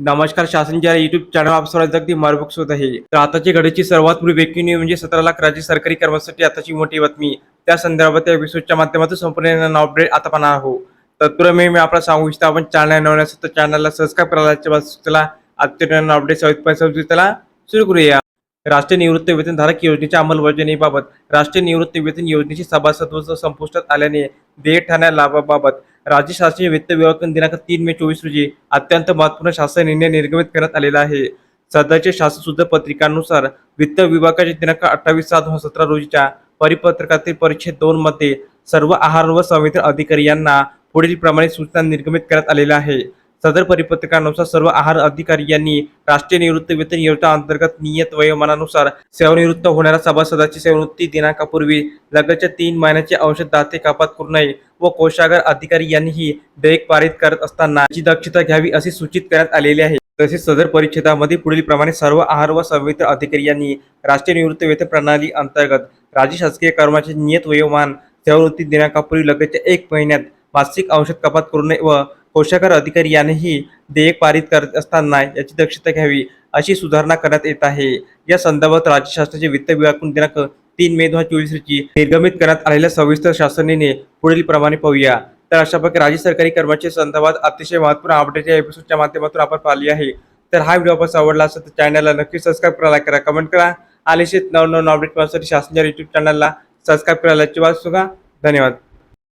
नमस्कार शासनच्या YouTube channel आप अगदी मार्बुक होत आहे. तर आताची घडीची सर्वात पूर्वी ब्रेकिंग न्यूज म्हणजे सतरा लाख राज्य सरकारी कर्मचारी आताची मोठी बातमी. त्या संदर्भात या एपिसोडच्या माध्यमातून संपूर्ण अपडेट आता पाहणार आहोत तत्पूर्वी मी आपला सांगू इच्छितो आपण चॅनल नवण्यास तर चॅनलला सबस्क्राईब करायला चला. आजच्या अपडेट त्याला सुरू करूया. राष्ट्रीय निवृत्ती वेतन धारक योजनेच्या अंमलबजावणीबाबत. राष्ट्रीय निवृत्ती वेतन योजनेची सभासदत्व संपुष्टात आल्याने देय ठाण्या लाभाबाबत. राज्य शासनाचे वित्त विभाग दिनांक तीन मे चोवीस रोजी अत्यंत महत्त्वपूर्ण शासन निर्णय निर्गमित करण्यात आलेला आहे. सध्याचे शासन सुद्धा पत्रिकानुसार वित्त विभागाच्या दिनांक अठ्ठावीस सात दोन हजार सतरा रोजीच्या परिपत्रकातील परिच्छेद दोन मध्ये सर्व आहार व संवेदन अधिकारी यांना पुढील प्रमाणे सूचना निर्गमित करण्यात आलेल्या आहे सदर परिपत्रकानुसार सर्व आहार अधिकारी यांनी राष्ट्रीय निवृत्ती वेतन योजना अंतर्गत नियत वयोमानानुसार सेवानिवृत्त होणाऱ्या सभासदाची सेवानिवृत्ती दिनांकापूर्वी लगतच्या तीन महिन्याचे औषध दाते कपात करू नये व कोषागार अधिकारी यांनीही देयक पारित करत असताना याची दक्षता घ्यावी असे सूचित करण्यात आलेले आहे. तसेच सदर परिच्छेदामध्ये पुढील प्रमाणे सर्व आहार व संवेदन अधिकारी यांनी राष्ट्रीय निवृत्त वेतन प्रणाली अंतर्गत राज्य शासकीय कर्मचारी नियत वयोमान सेवानिवृत्ती दिनांकापूर्वी लगतच्या एक महिन्यात मासिक औषध कपात करू नये व कोषागार अधिकारी यांनीही देयक पारित करत असताना याची दक्षता घ्यावी अशी सुधारणा करण्यात येत आहे. या संदर्भात राज्य शासनाचे वित्त विभागून दिनांक तीन मे दोन हजार चोवीस रोजी निर्गमित करण्यात आलेल्या सविस्तर शासनाने पुढील प्रमाणे पाहूया. तर अशा प्रकारे राज्य सरकारी कर्मचारी संदर्भात अतिशय महत्त्वपूर्ण अपडेट या एपिसोडच्या माध्यमातून आपण पाहिली आहे. तर हा व्हिडिओ आपण आवडला असेल तर चॅनलला नक्की सबस्क्राईब करा करा कमेंट करा. आलेशेत नवनवन अपडेट पाहण्यासाठी शासनाच्या युट्यूब चॅनलला सबस्क्राईब करायला वाचू का धन्यवाद.